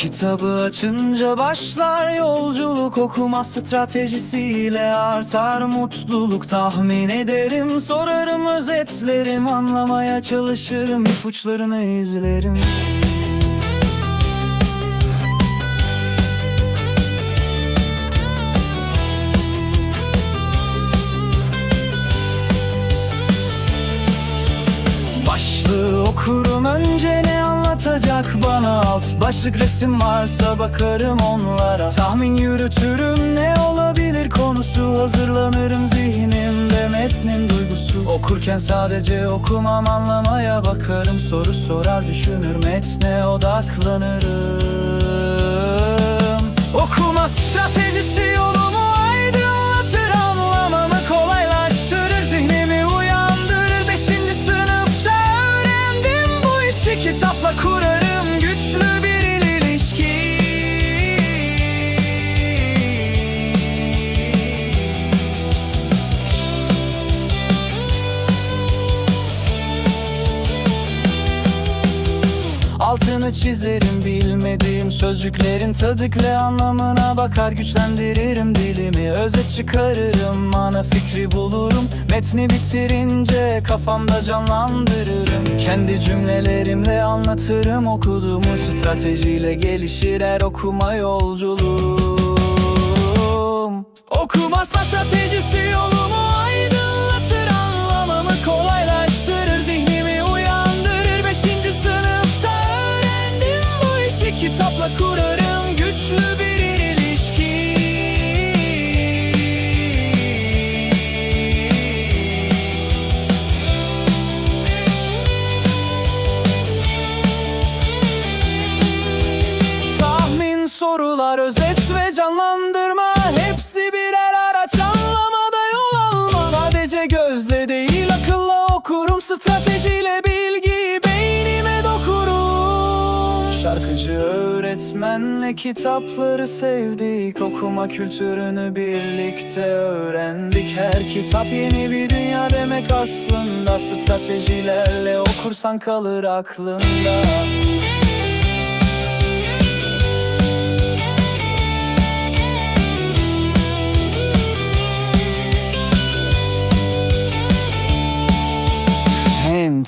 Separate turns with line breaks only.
Kitabı açınca başlar yolculuk okuma stratejisiyle artar mutluluk. Tahmin ederim sorarım özetlerim anlamaya çalışırım ipuçlarını izlerim. Başlığı okurum önce ne anlatacak bana Alt. Başlık resim varsa bakarım onlara. Tahmin yürütürüm ne olabilir konusu. Hazırlanırım zihnimde metnin duygusu. Okurken sadece okumam anlamaya bakarım. Soru sorar düşünür metne odaklanırım Çizerim bilmediğim sözcüklerin tadıkle anlamına bakar güçlendiririm dilimi. Özet çıkarırım ana fikri bulurum. Metni bitirince kafamda canlandırırım. Kendi cümlelerimle anlatırım okuduğumu Stratejiyle gelişir her okuma yolculuğum. Okuma stratejisi yolumu Kitapla kurarım güçlü bir ilişki. Tahmin, sorular, özet ve canlandırma. Hepsi birer araç anlamada yol alma. Sadece gözle değil akılla okurum. Stratejiyle bilgiyi Şarkıcı öğretmenle kitapları sevdik. Okuma kültürünü birlikte öğrendik. Her kitap yeni bir dünya demek aslında. Stratejilerle okursan kalır aklında. End.